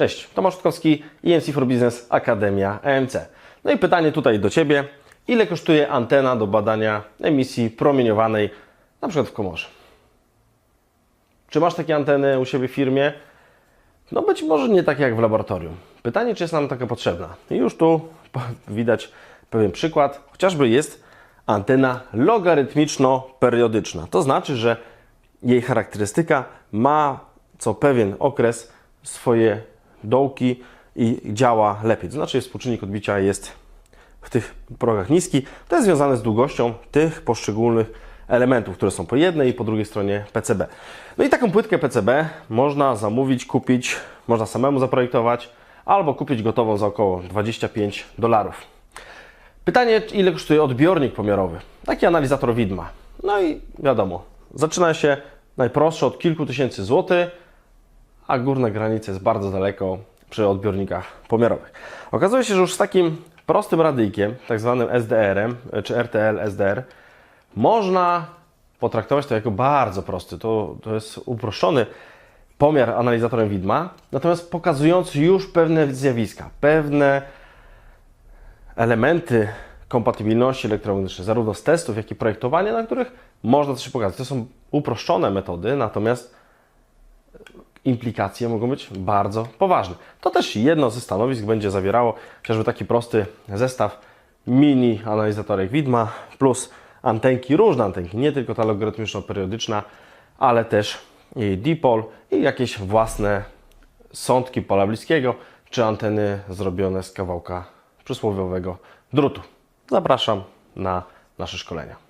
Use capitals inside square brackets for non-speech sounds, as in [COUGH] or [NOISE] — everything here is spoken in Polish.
Cześć, Tomasz Rutkowski, EMC for Business, Akademia EMC. No i pytanie tutaj do Ciebie. Ile kosztuje antena do badania emisji promieniowanej, na przykład w komorze? Czy masz takie anteny u siebie w firmie? No być może nie tak jak w laboratorium. Pytanie, czy jest nam taka potrzebna? I już tu [LAUGHS] widać pewien przykład. Chociażby jest antena logarytmiczno-periodyczna. To znaczy, że jej charakterystyka ma co pewien okres swoje dołki i działa lepiej. To znaczy, współczynnik odbicia jest w tych progach niski. To jest związane z długością tych poszczególnych elementów, które są po jednej i po drugiej stronie PCB. No i taką płytkę PCB można zamówić, kupić, można samemu zaprojektować albo kupić gotową za około 25 dolarów. Pytanie, ile kosztuje odbiornik pomiarowy? Taki analizator widma. No i wiadomo, zaczyna się najprostsze od kilku tysięcy złotych, a górna granica jest bardzo daleko przy odbiornikach pomiarowych. Okazuje się, że już z takim prostym radyjkiem, tak zwanym SDR-em, czy RTL SDR, można potraktować to jako bardzo prosty. To, to jest uproszczony pomiar analizatorem widma, natomiast pokazujący już pewne zjawiska, pewne elementy kompatybilności elektromagnetycznej, zarówno z testów, jak i projektowania, na których można coś pokazać. To są uproszczone metody, natomiast implikacje mogą być bardzo poważne. To też jedno ze stanowisk będzie zawierało chociażby taki prosty zestaw mini analizatorek widma plus antenki, różne antenki, nie tylko ta logarytmiczno-periodyczna, ale też dipol i jakieś własne sądki pola bliskiego, czy anteny zrobione z kawałka przysłowiowego drutu. Zapraszam na nasze szkolenia.